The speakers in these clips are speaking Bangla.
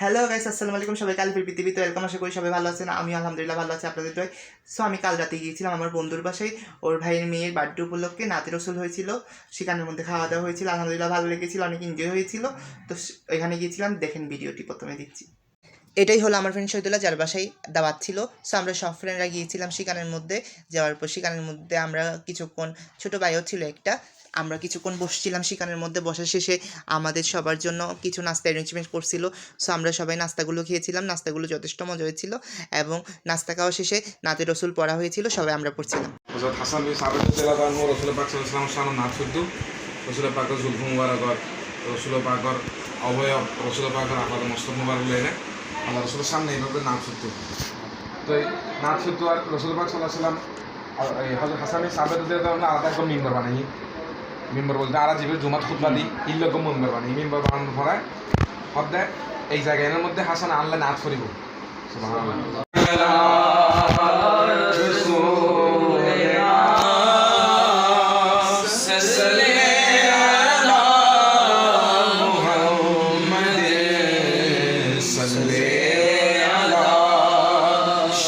হ্যালো গাইস আসসালামু আলাইকুম সবাই। কালপের পৃথিবী তো ওয়েলকাম আশা করি সবাই ভালো আছেন। আমি আলহামদুলিল্লাহ ভালো আছি, আপনাদের দয় সো আমি কাল রাতে গিয়েছিলাম আমার বন্ধুর বাসায়। ওর ভাইয়ের মেয়ের বার্থডে উপলক্ষে নাতি রসুল হয়েছিল, সেখানের মধ্যে খাওয়া দাওয়া হয়েছিল। আলহামদুলিল্লাহ ভালো লেগেছিল, অনেক এনজয় হয়েছিল। তো এখানে গিয়েছিলাম, দেখেন ভিডিওটি, প্রথমে দিচ্ছি এটাই হলো আমার ফ্রেন্ড শহীদুল্লাহ, যার বাসায় দাওয়াত ছিল। সো আমরা সব ফ্রেন্ডরা গিয়েছিলাম সেখানের মধ্যে। যাওয়ার পর সেখানের মধ্যে আমরা কিছুক্ষণ, ছোটো ভাইও ছিল একটা, আমরা কিছুক্ষণ বসছিলাম সেখানের মধ্যে। বসার শেষে আমাদের সবার জন্য কিছু নাস্তা অ্যারেঞ্জমেন্ট করছিল। সো আমরা সবাই নাস্তাগুলো খেয়েছিলাম। নাস্তাগুলো যথেষ্ট মজা হয়েছিল এবং নাস্তা খাওয়া শেষে নাতে রসুল পড়া হয়েছিল, সবাই আমরা পড়ছিলাম। আনহু রসুল আল্লাহ রসুলের সামনে এইভাবে নাম শুদ্ধ তো এই নাম শুদ্ধ আর রসুল পাক সাল্লাহ সাল্লাম হজরত হাসান সাবেদ আলাদা করে মেম্বার বানাই। মেম্বার বলতে আরা যেভাবে জুমাত খুতবা দিই ইল্লকম মেম্বার বানাই। মেম্বার বানানোর পরে হদ্দে এই এর মধ্যে হাসান আল্লাহ নাচ করিব।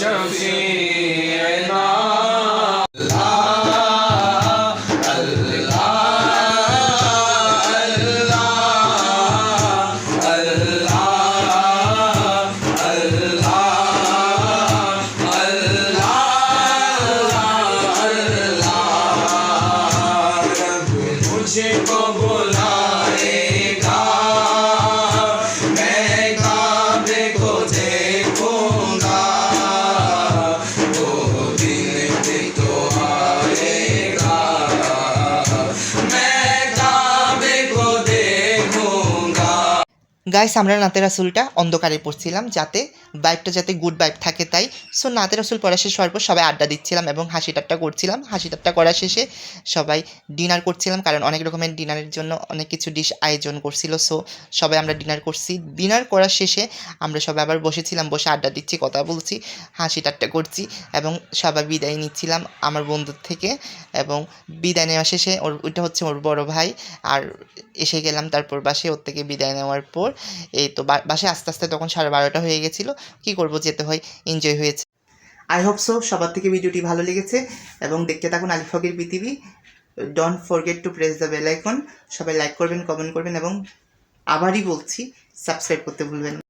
والشمس গাইস আমরা নাতে রাসুলটা অন্ধকারে পড়ছিলাম, যাতে বাইকটা যাতে গুড বাইক থাকে তাই। সো নাতে রাসুল পড়া শেষ হওয়ার পর সবাই আড্ডা দিচ্ছিলাম এবং হাসি ঠাট্টা করছিলাম। হাসি ঠাট্টা করার শেষে সবাই ডিনার করছিলাম, কারণ অনেক রকমের ডিনারের জন্য অনেক কিছু ডিশ আয়োজন করছিল। সো সবাই আমরা ডিনার করছি। ডিনার করার শেষে আমরা সবাই আবার বসেছিলাম, বসে আড্ডা দিচ্ছি, কথা বলছি, হাসি ঠাট্টা করছি এবং সবাই বিদায় নিচ্ছিলাম আমার বন্ধুর থেকে এবং বিদায় নেওয়া শেষে ওর, ওইটা হচ্ছে ওর বড় ভাই। আর এসে গেলাম তারপর বাসে ওর থেকে বিদায় নেওয়ার পর এই তো বাসায় আস্তে আস্তে তখন সাড়ে বারোটা হয়ে গেছিল। কি করব, যেতে হয় এনজয় হয়েছে। আই হোপ সো সবার থেকে ভিডিওটি ভালো লেগেছে এবং দেখতে থাকুন আলিফকের পৃথিবী don't forget to press the bell icon সবাই লাইক করবেন কমেন্ট করবেন এবং আবারই বলছি সাবস্ক্রাইব করতে ভুলবেন।